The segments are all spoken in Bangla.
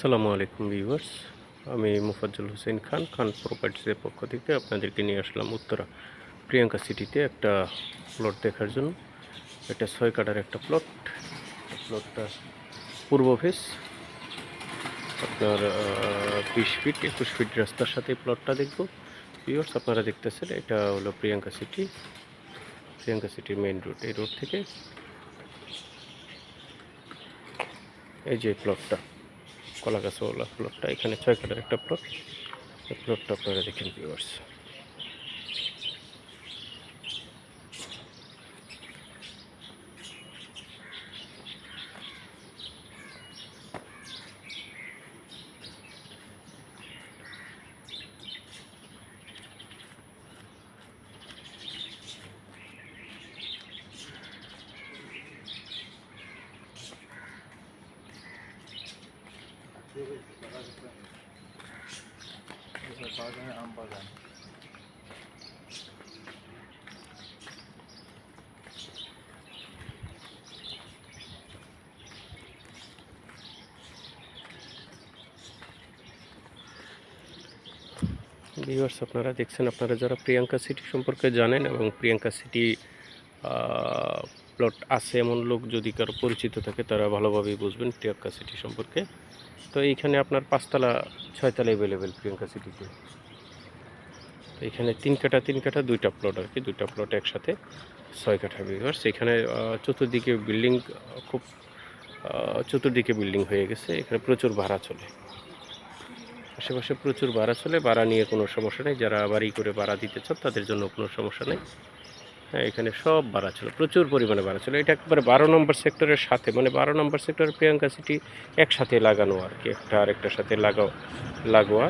আসসালামু আলাইকুম ভিউয়ার্স। আমি মুফাজ্জল হোসেন খান খান প্রপার্টিসের পক্ষ থেকে আপনাদেরকে নিয়ে আসলাম উত্তরা প্রিয়াঙ্কা সিটিতে একটা প্লট দেখার জন্য। এটা ছয় কাটার একটা প্লট প্লটটা পূর্ব ফেস আপনার বিশ ফিট একুশ ফিট রাস্তার সাথে প্লটটা দেখব। ভিউয়ার্স, আপনারা দেখতেছেন, এটা হলো প্রিয়াঙ্কা সিটি। প্রিয়াঙ্কা সিটির মেইন রোড এই রোড থেকে এই যে প্লটটা কলা গাছওয়ালা প্লটটা এখানে ছয় কাটার একটা প্লট প্লটটা আপনারা দেখেন ভিউয়ার্স আম বাগান ভিউয়ার্স আপনারা দেখছেন আপনারা যারা প্রিয়াঙ্কা সিটি সম্পর্কে জানেন এবং প্রিয়াঙ্কা সিটি প্লট আছে এমন লোক যদি কারও পরিচিত থাকে তারা ভালোভাবেই বুঝবেন প্রিয়াঙ্কা সিটি সম্পর্কে। তো এইখানে আপনার পাঁচতলা ছয়তলা অ্যাভেলেবেল প্রিয়াঙ্কা সিটিতে। তো এখানে তিন কাঠা তিন কাঠা দুইটা প্লট আর কি দুইটা প্লট একসাথে ছয় কাঠা এখানে আহ, চতুর্দিকে বিল্ডিং খুব চতুর্দিকে বিল্ডিং হয়ে গেছে। এখানে প্রচুর ভাড়া চলে। আশেপাশে প্রচুর ভাড়া চলে। ভাড়া নিয়ে কোনো সমস্যা নেই। যারা বাড়ি করে ভাড়া দিতে চান তাদের জন্য কোনো সমস্যা নেই। এখানে সব বাড়া ছিল, প্রচুর পরিমাণে ভাড়া ছিল। এটা একবারে বারো নম্বর সেক্টরের সাথে মানে বারো নম্বর সেক্টরের প্রিয়াঙ্কা সিটি একসাথে লাগানো আর কি, একটা আরেকটার সাথে লাগাও লাগোয়া।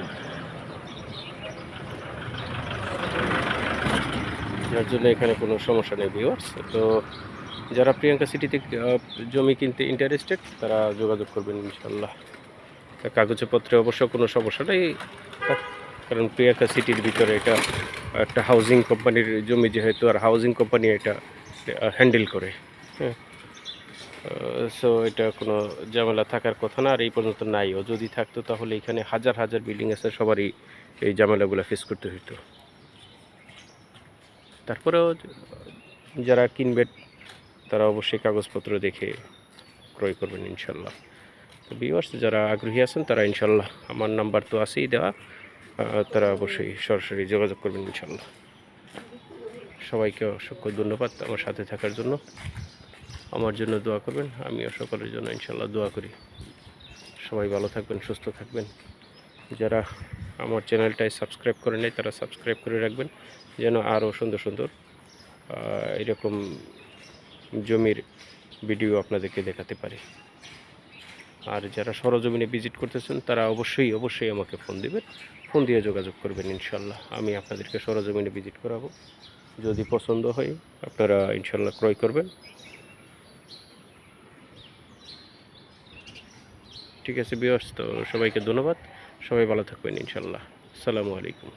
যার জন্য এখানে কোনো সমস্যা নেই ভিউয়ার্স তো যারা প্রিয়াঙ্কা সিটিতে জমি কিনতে ইন্টারেস্টেড তারা যোগাযোগ করবেন ইনশাল্লাহ কাগজপত্রে অবশ্য কোনো সমস্যা নেই। কারণ প্রিয়াঙ্কা সিটির ভিতরে এটা একটা হাউজিং কোম্পানির জমি যেহেতু, আর হাউজিং কোম্পানি এটা হ্যান্ডেল করে। হ্যাঁ। সো এটা কোনো ঝামেলা থাকার কথা না, আর এই পর্যন্ত নাইও যদি থাকতো তাহলে এখানে হাজার হাজার বিল্ডিং আছে, সবারই এই ঝামেলাগুলো ফেস করতে হইতো। তারপরেও যারা কিনবে, তারা অবশ্যই কাগজপত্র দেখে ক্রয় করবেন ইনশাল্লাহ। তো ভিউয়ার্স যারা আগ্রহী আছেন, তারা ইনশাল্লাহ আমার নাম্বার তো আছেই দেওয়া। তারা অবশ্যই সরাসরি যোগাযোগ করবেন ইনশাল্লাহ সবাইকে অসংখ্য ধন্যবাদ আমার সাথে থাকার জন্য। আমার জন্য দোয়া করবেন, আমিও সকলের জন্য ইনশাল্লাহ দোয়া করি। সবাই ভালো থাকবেন, সুস্থ থাকবেন। যারা আমার চ্যানেলটায় সাবস্ক্রাইব করে নেয় তারা সাবস্ক্রাইব করে রাখবেন, যেন আরও সুন্দর সুন্দর এরকম জমির ভিডিও আপনাদেরকে দেখাতে পারি। আর যারা সরজমিনে ভিজিট করতেছেন, তারা অবশ্যই অবশ্যই আমাকে ফোন দিবেন। ফোন দিয়ে যোগাযোগ করবেন, ইনশাল্লাহ। আমি আপনাদেরকে সরজমিনে ভিজিট করাবো। যদি পছন্দ হয়, আপনারা ইনশাল্লাহ ক্রয় করবেন। ঠিক আছে বিয়স তো সবাইকে ধন্যবাদ। সবাই ভালো থাকবেন, ইনশাল্লাহ। আসসালামু আলাইকুম।